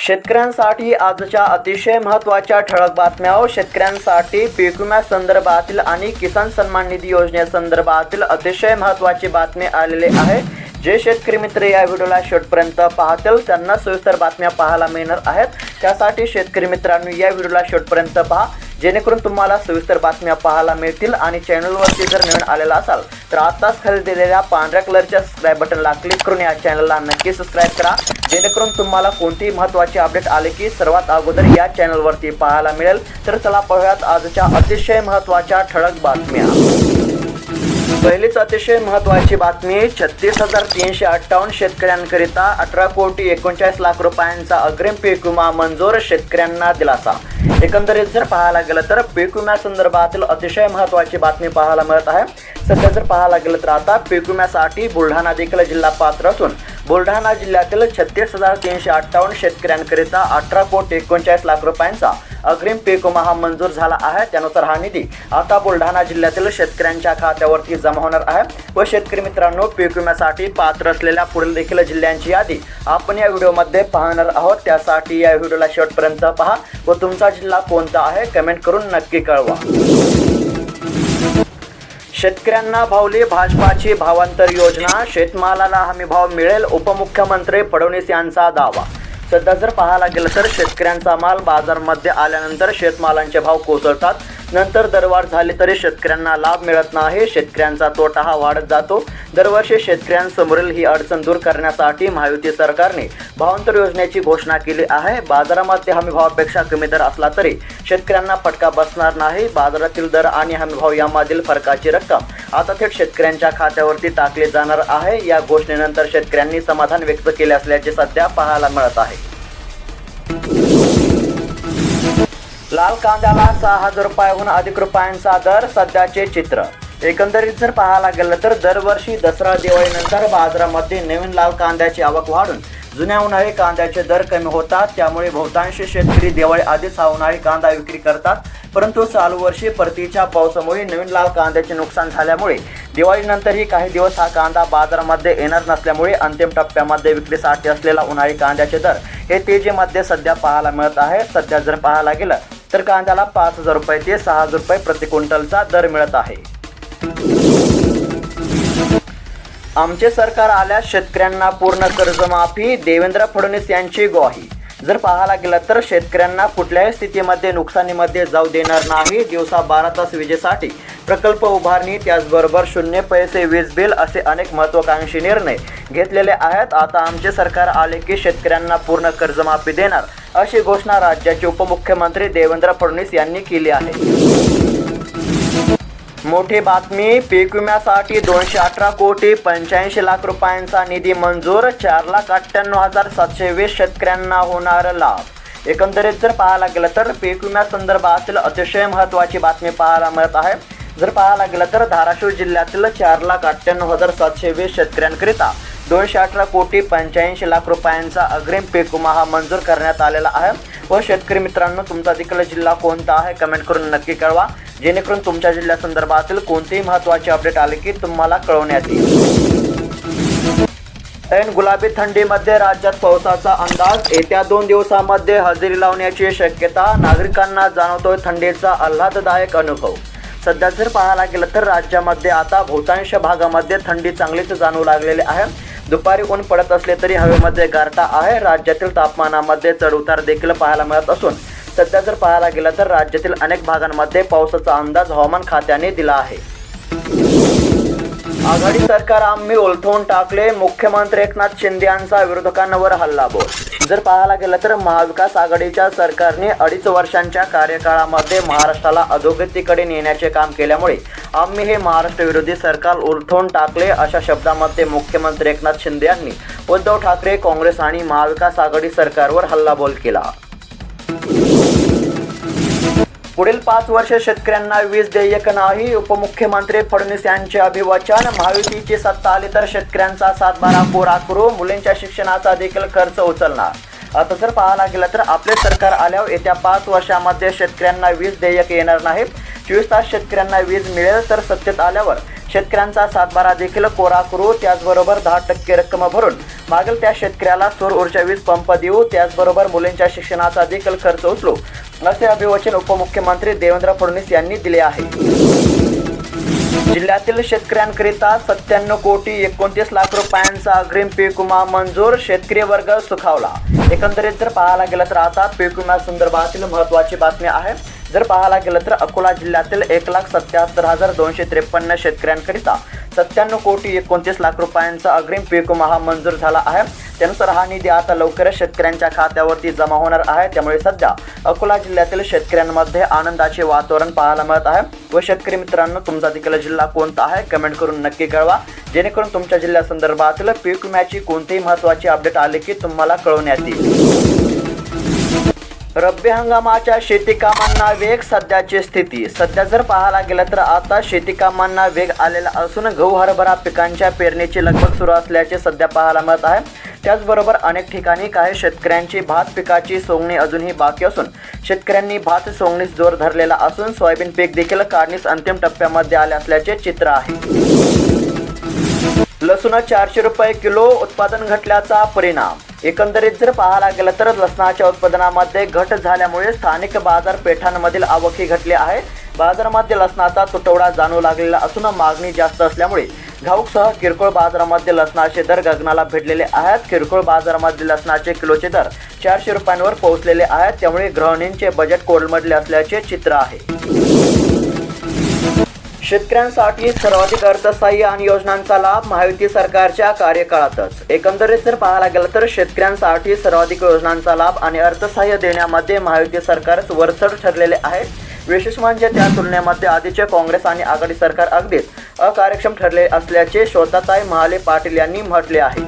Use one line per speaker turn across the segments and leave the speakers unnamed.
शेतकऱ्यांसाठी आजच्या अतिशय महत्त्वाच्या ठळक बातम्या व शेतकऱ्यांसाठी पीक विम्या संदर्भातील आणि किसान सन्मान निधी योजनेसंदर्भातील अतिशय महत्त्वाची बातमी आलेले आहे. जे शेतकरी मित्र या व्हिडिओला शेवटपर्यंत पाहतील त्यांना सविस्तर बातम्या पाहायला मिळणार आहेत. त्यासाठी शेतकरी मित्रांनो या व्हिडिओला शेवटपर्यंत पहा. जेणेकरून तुम्हाला सविस्तर बातम्या पाहायला मिळतील आणि चॅनलवरती जर नवीन आलेला असाल तर आत्ताच खाली दिलेल्या पांढऱ्या कलरच्या सबस्क्राईब बटनला क्लिक करून या चॅनलला नक्की सबस्क्राईब करा. जेणेकरून तुम्हाला कोणतीही महत्त्वाचे अपडेट आले की सर्वात अगोदर या चॅनलवरती पाहायला मिळेल. तर चला पाहूयात आजच्या अतिशय महत्त्वाच्या ठळक बातम्या. पहिलीच अतिशय महत्त्वाची बातमी छत्तीस हजार तीनशे अठ्ठावन्न शेतकऱ्यांकरिता अठरा कोटी एकोणचाळीस लाख रुपयांचा अग्रिम पीक विमा मंजूर शेतकऱ्यांना दिलासा. एकंदरीत जर पाहायला गेलं तर पीक विम्यासंदर्भातील अतिशय महत्त्वाची बातमी पाहायला मिळत आहे. सध्या जर पाहायला गेलं तर आता पीक विम्यासाठी बुलढाणा देखील जिल्हा पात्र असून बुलढाणा जिल्ह्यातील छत्तीस हजार तीनशे अठ्ठावन्न शेतकऱ्यांकरिता अठरा कोटी एकोणचाळीस लाख रुपयांचा अग्रिम पीक विमा हा मंजूर झाला आहे. त्यानुसार हा निधी आता बुलढाणा जिल्ह्यातील शेतकऱ्यांच्या खात्यावरती जमा होणार आहे. व शेतकरी मित्रांनो पीक विम्यासाठी पात्र असलेल्या पुढील देखील जिल्ह्यांची यादी आपण या व्हिडिओमध्ये पाहणार आहोत. त्यासाठी या व्हिडिओला शेवटपर्यंत पहा व तुमचा जिल्हा कोणता आहे कमेंट करून नक्की कळवा. शेतकऱ्यांना भावली भाजपाची भावांतर योजना शेतमालाला हमी भाव मिळेल उपमुख्यमंत्री फडणवीस यांचा दावा. सध्या जर पाहायला गेलं तर शेतकऱ्यांचा माल बाजारमध्ये आल्यानंतर शेतमालांचे भाव कोसळतात. नंतर दरवाढ झाली तरी शेतकऱ्यांना लाभ मिळत नाही. शेतकऱ्यांचा तोटा हा वाढत जातो. दरवर्षी शेतकऱ्यांसमोरील ही अडचण दूर करण्यासाठी महायुती सरकारने भावांतर योजनेची घोषणा केली आहे. बाजारामध्ये हमी भावापेक्षा कमी दर असला तरी शेतकऱ्यांना फटका बसणार नाही. बाजारातील दर आणि हमी भाव यामधील फरकाची रक्कम आता थेट शेतकऱ्यांच्या खात्यावरती टाकली जाणार आहे. या घोषणेनंतर शेतकऱ्यांनी समाधान व्यक्त केले असल्याचे सध्या पाहायला मिळत आहे. लाल कांद्याला सहा हजार रुपयाहून अधिक रुपयांचा दर सध्याचे चित्र. एकंदरीत जर पाहायला गेलं तर दरवर्षी दसरा दिवाळीनंतर बाजारामध्ये नवीन लाल कांद्याची आवक वाढून जुन्या उन्हाळी कांद्याचे दर कमी होतात. त्यामुळे बहुतांश शेतकरी दिवाळी आधीच हा उन्हाळी कांदा विक्री करतात. परंतु चालू वर्षी परतीच्या पावसामुळे नवीन लाल कांद्याचे नुकसान झाल्यामुळे दिवाळीनंतरही काही दिवस हा कांदा बाजारामध्ये येणार नसल्यामुळे अंतिम टप्प्यामध्ये विक्रीसाठी असलेला उन्हाळी कांद्याचे दर हे तेजीमध्ये सध्या पाहायला मिळत आहे. सध्या जर पाहायला गेलं तर कांद्याला पाच हजार रुपये ते सहा हजार रुपये प्रति क्विंटलचा दर मिळत आहे. आमचे सरकार आल्यास शेतकऱ्यांना पूर्ण कर्जमाफी देवेंद्र फडणवीस यांची ग्वाही. जर पाहायला गेलं तर शेतकऱ्यांना कुठल्याही स्थितीमध्ये नुकसानीमध्ये जाऊ देणार नाही. दिवसा बारा तास विजेसाठी प्रकल्प उभारणी त्याचबरोबर शून्य पैसे वीज बिल असे अनेक महत्त्वाकांक्षी निर्णय घेतलेले आहेत. आता आमचे सरकार आले की शेतकऱ्यांना पूर्ण कर्जमाफी देणार अशी घोषणा राज्याचे उपमुख्यमंत्री देवेंद्र फडणवीस यांनी केली आहे. मोठी बातमी पीक विम्यासाठी दोनशे अठरा कोटी पंच्याऐंशी लाख रुपयांचा निधी मंजूर चार लाख अठ्ठ्याण्णव हजार सातशे वीस शेतकऱ्यांना होणार लाभ. एकंदरीत जर पाहायला गेलं तर पीक विम्यासंदर्भातील अतिशय महत्त्वाची बातमी पाहायला मिळत आहे. जर पाहायला गेलं तर धाराशिव जिल्ह्यातील चार लाख अठ्ठ्याण्णव हजार सातशे वीस शेतकऱ्यांकरिता दोनशे अठरा कोटी पंच्याऐंशी लाख रुपयांचा अग्रिम पीक विमा हा मंजूर करण्यात आलेला आहे. व शेतकरी मित्रांनो तुमचा देखील जिल्हा कोणता आहे कमेंट करून नक्की कळवा. जेणेकरून तुमच्या जिल्ह्यासंदर्भातील कोणतेही महत्त्वाचे अपडेट आले की तुम्हाला कळवण्यात येईल ऐन गुलाबी थंडीमध्ये राज्यात पावसाचा अंदाज येत्या दोन दिवसामध्ये हजेरी लावण्याची शक्यता नागरिकांना जाणवतोय थंडीचा आल्हाददायक अनुभव. सध्या जर पाहायला गेलं तर राज्यामध्ये आता बहुतांश भागामध्ये थंडी चांगलीच जाणवू लागलेली आहे. दुपारी ऊन पडत असले तरी हवेमध्ये गारठा आहे. राज्यातील तापमानामध्ये चढउतार देखील पाहायला मिळत असून सध्या जर पाहायला गेलं तर राज्यातील अनेक भागांमध्ये पावसाचा अंदाज हवामान खात्याने दिला आहे. आघाडी सरकार आम्ही ओलथवून टाकले. मुख्यमंत्री एकनाथ शिंदे यांचा विरोधकांवर हल्लाबोल जर पाहायला गेलं तर महाविकास आघाडीच्या सरकारने अडीच वर्षांच्या कार्यकाळामध्ये महाराष्ट्राला अधोगतीकडे नेण्याचे काम केल्यामुळे आम्ही हे महाराष्ट्र विरोधी सरकार उलथवून टाकले अशा शब्दामध्ये मुख्यमंत्री एकनाथ शिंदे यांनी उद्धव ठाकरे काँग्रेस आणि महाविकास आघाडी सरकारवर हल्लाबोल केला. पुढील पाच वर्ष शेतकऱ्यांना वीज देयक नाही. उपमुख्यमंत्री फडणवीस यांचे अभिवाचन. महायुतीची सत्ता आली तर शेतकऱ्यांचा सातबारा कोरा करू. मुलींच्या शिक्षणाचा देखील खर्च उचलणार. आता जर पाहायला गेलं तर आपले सरकार आल्यावर येत्या पाच वर्षामध्ये शेतकऱ्यांना वीज देयक येणार नाही. चोवीस तास शेतकऱ्यांना वीज मिळेल तर सत्तेत आल्यावर शेतकऱ्यांचा सातबारा देखील कोरा करू त्याचबरोबर दहा टक्के रक्कम भरून मागेल त्या शेतकऱ्याला सौर ऊर्जा वीज पंप देऊ त्याचबरोबर मुलींच्या शिक्षणाचा देखील खर्च उचलू असे अभिवचन उपमुख्यमंत्री देवेंद्र फडणवीस यांनी दिले आहे. जिल्ह्यातील शेतकऱ्यांकरिता सत्त्याण्णव कोटी एकोणतीस लाख रुपयांचा अग्रिम पीक विमा मंजूर शेतकरी वर्ग सुखावला. एकंदरीत जर पाहायला गेलं तर आता पीक विम्यासंदर्भातील महत्त्वाची बातमी आहे. जर पाहायला गेलं तर अकोला जिल्ह्यातील एक लाख सत्याहत्तर हजार दोनशे त्रेपन्न शेतकऱ्यांकरिता सत्त्याण्णव कोटी एकोणतीस लाख रुपयांचा अग्रिम पीक विमा हा मंजूर झाला आहे. त्यानुसार हा निधी आता लवकरच शेतकऱ्यांच्या खात्यावरती जमा होणार आहे. त्यामुळे सध्या अकोला जिल्ह्यातील शेतकऱ्यांमध्ये आनंदाचे वातावरण पाहायला मिळत आहे. व शेतकरी मित्रांनो तुमचा देखील जिल्हा कोणता आहे? कमेंट करून नक्की कळवा. जेणेकरून तुमच्या जिल्ह्यासंदर्भातील पीक विम्याची कोणतीही महत्त्वाची अपडेट आले की तुम्हाला कळवण्यात येईल रब्बी हंगामाच्या शेती कामांना वेग सध्याची स्थिती. सध्या जर पाहायला गेलं तर आता शेती कामांना वेग आलेला असून गहू हरभरा पिकांच्या पेरणीची लगबग सुरू असल्याचे सध्या पाहायला मिळत आहे. त्याचबरोबर अनेक ठिकाणी काही शेतकऱ्यांची भात पिकाची सोंगणी अजूनही बाकी असून शेतकऱ्यांनी भात सोंगणीस जोर धरलेला असून सोयाबीन पीक देखील काढणीस अंतिम टप्प्यामध्ये आले असल्याचे चित्र आहे. लसूण चारशे रुपये किलो उत्पादन घटल्याचा परिणाम. एकंदरीत जर पाहायला गेलं तर लसणाच्या उत्पादनामध्ये घट झाल्यामुळे स्थानिक बाजारपेठांमधील आवकही घटली आहे. बाजारामध्ये लसणाचा तुटवडा जाणू लागलेला असून मागणी जास्त असल्यामुळे घाऊकसह किरकोळ बाजारामध्ये लसणाचे दर गगनाला भिडलेले आहेत. किरकोळ बाजारामध्ये लसणाचे किलोचे दर चारशे रुपयांवर पोहोचलेले आहेत. त्यामुळे गृहिणींचे बजेट कोलमडले असल्याचे चित्र आहे. शेतकऱ्यांसाठी सर्वाधिक अर्थसहाय्य आणि योजनांचा लाभ महायुती सरकारच्या कार्यकाळातच. एकंदरीत जर पाहायला गेलं तर शेतकऱ्यांसाठी सर्वाधिक योजनांचा लाभ आणि अर्थसहाय्य देण्यामध्ये महायुती सरकारच वरचढ ठरलेले आहे. विशेष म्हणजे त्या तुलनेमध्ये आधीचे काँग्रेस आणि आघाडी सरकार अगदीच अकार्यक्षम ठरले असल्याचे शोताताई महाले पाटील यांनी म्हटले आहे.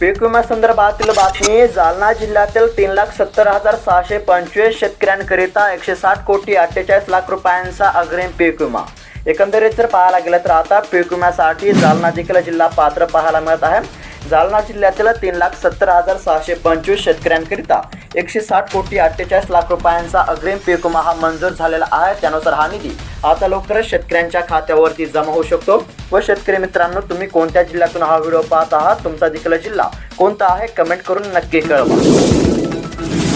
पीक विम्यासंदर्भातील बातमी जालना जिल्ह्यातील तीन लाख सत्तर हजार सहाशे पंचवीस शेतकऱ्यांकरिता एकशे साठ कोटी अठ्ठेचाळीस लाख रुपयांचा अग्रिम पीक विमा एकंदरीत जर पाहायला गेलं तर आता पीक विम्यासाठी जालना देखील जिल्हा पात्र पाहायला मिळत आहे. जालना जिल्ह्यातील तीन लाख सत्तर हजार सहाशे पंचवीस शेतकऱ्यांकरिता एकशे साठ कोटी अठ्ठेचाळीस लाख रुपयांचा अग्रिम पीक विमा हा मंजूर झालेला आहे. त्यानुसार हा निधी आता लवकरच शेतकऱ्यांच्या खात्यावरती जमा होऊ शकतो. व शेतकरी मित्रांनो तुम्ही कोणत्या जिल्ह्यातून हा व्हिडिओ पाहत आहात? तुमचा देखील जिल्हा कोणता आहे? कमेंट करून नक्की कळवा.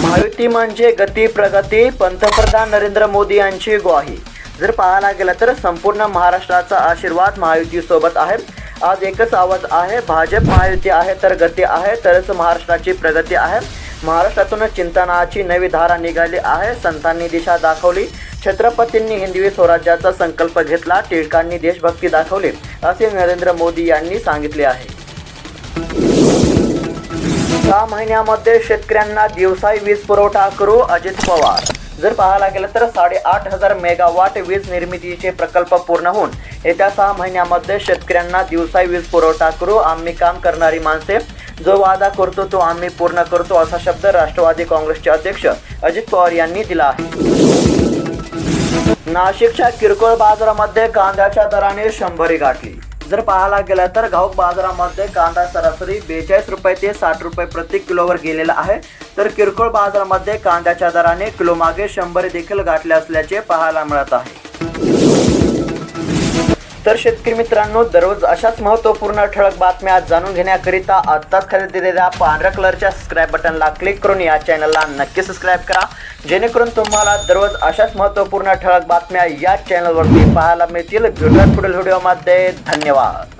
महायुती म्हणजे गती प्रगती. पंतप्रधान नरेंद्र मोदी यांची ग्वाही. जर पाहायला गेलं तर संपूर्ण महाराष्ट्राचा आशीर्वाद महायुतीसोबत आहे. आज एकच आवाज आहे. भाजप महायुती आहे तर गती आहे तरच महाराष्ट्राची प्रगती आहे. महाराष्ट्रातून चिंतनाची नवी धारा निघाली आहे. संतांनी दिशा दाखवली. छत्रपतींनी हिंदवी स्वराज्याचा संकल्प घेतला. टिळकांनी देशभक्ती दाखवली असे नरेंद्र मोदी यांनी सांगितले आहे. सहा महिन्यामध्ये शेतकऱ्यांना दिवसाई वीज पुरवठा करू अजित पवार जर पाहायला गेलं तर साडेआठ हजार मेगावाट वीज निर्मितीचे प्रकल्प पूर्ण होऊन येत्या सहा महिन्यामध्ये शेतकऱ्यांना दिवसाही वीज पुरवठा करू आम्ही काम करणारी माणसे. जो वादा करतो तो आम्ही पूर्ण करतो असा शब्द राष्ट्रवादी काँग्रेसचे अध्यक्ष अजित पवार यांनी दिला आहे. नाशिकच्या किरकोळ बाजारामध्ये कांद्याच्या दराने शंभरी गाठली. जर पाहायला गेलं तर घाऊक बाजारामध्ये कांदा सरासरी बेचाळीस रुपये ते साठ रुपये प्रति किलोवर गेलेला आहे. तर किरकोळ बाजारामध्ये कांद्याच्या दराने किलोमागे शंभर देखील गाठले असल्याचे पाहायला मिळत आहे. तर शेतकरी मित्रांनो दररोज अशाच महत्त्वपूर्ण ठळक बातम्या जाणून घेण्याकरिता आत्ताच खाली दिलेल्या पांढऱ्या कलरच्या सबस्क्राईब बटनला क्लिक करून या चॅनलला नक्की सबस्क्राईब करा. जेणेकरून तुम्हाला दररोज अशाच महत्त्वपूर्ण ठळक बातम्या या चॅनलवरती पाहायला मिळतील. भेटूयात पुढील व्हिडिओमध्ये धन्यवाद.